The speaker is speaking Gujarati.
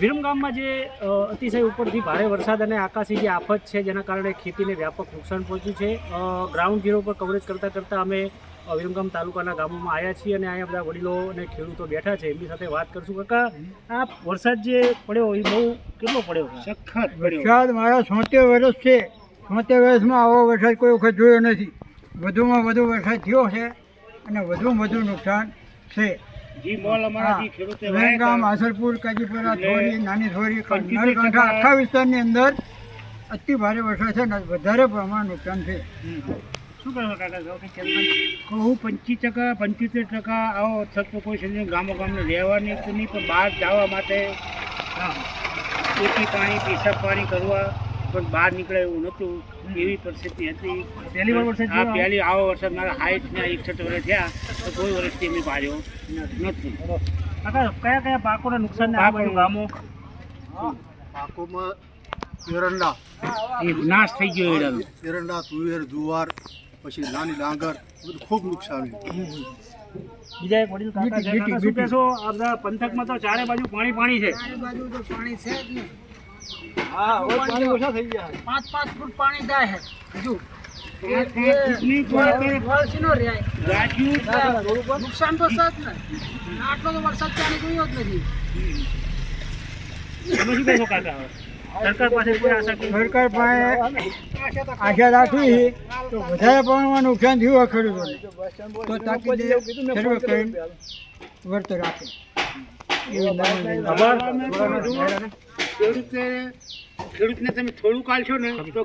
વિરમગામમાં જે અતિશય ઉપરથી ભારે વરસાદ અને આકાશી જે આફત છે જેના કારણે ખેતીને વ્યાપક નુકસાન પહોંચ્યું છે. ગ્રાઉન્ડ ઝીરો પર કવરેજ કરતાં કરતાં અમે વિરમગામ તાલુકાના ગામોમાં આવ્યા છીએ અને અહીંયા બધા વડીલો અને ખેડૂતો બેઠા છે. એમની સાથે વાત કરશું. કાકા આ વરસાદ જે પડ્યો એ બહુ કેટલો પડ્યો સખત વરસાદ મારા છોતેર વર્ષ છે. છોતેર વર્ષમાં આવો વરસાદ કોઈ વખત જોયો નથી. વધુમાં વધુ વરસાદ થયો છે અને વધુમાં વધુ નુકસાન છે. જી મોલ અમારા જે ખેડૂતે વાયા આસરપુર કાજીપુરા થોરી નાની થોરી નળકાંઠા આખા વિસ્તારની અંદર અતિ ભારે વરસાદ છે ને વધારે પ્રમાણ નુકસાન છે. શું કહો કાકા કહું પંચી ટકા પંચોતેર ટકા આવો વરસાદ તો કોઈ સમજે ગામો ગામને રહેવાની તો નહીં પણ બહાર જવા માટે એકી પાણી પેશાબ પાણી કરવા પણ બહાર નીકળે એવું નહોતું. એવી પરિસ્થિતિ હતી. પહેલી વાર વરસાદ પહેલી આવો વરસાદ મારા હાઈટ ને એકસઠ વર્ષ થયા. તો કોઈ વર્ષથી અમે પાડ્યો નથી. કાકા કયા કયા પાકોને નુકસાન ને આ પાકો- ગામો? પાકોમાં એરંડા. એ નાશ થઈ ગયો એરંડા. એરંડા તુવેર જુવાર પછી નાની ડાંગર બધું ખૂબ નુકસાન બીજા એક વડીલ કાકા છે કાકા શું કહેશો? આ બધા પંથકમાં તો ચારે બાજુ પાણી પાણી છે. હા હવે પાણી ઓછા થઈ ગયા પાંચ પાંચ ફૂટ પાણી જાય છે. હજુ સરકાર પાસે આશા રાખવી તો વધારે પ્રમાણમાં નુકસાન થયું ખેડૂતોને તો વિનંતી. ખેડૂતે ખેડૂતને તમે થોડું કાઢશો ને તો